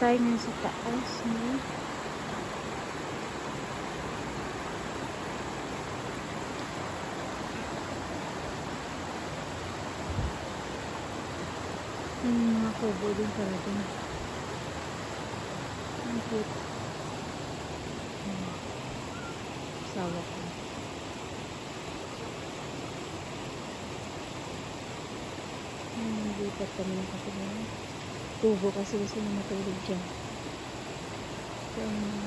tayo ngayon sa taas. No? Yung mga kubo din din. Ang cute. Hmm. Sawa ko. Hmm, lipat kami ng kapila. Tubo kasi gusto na matulog dyan. So.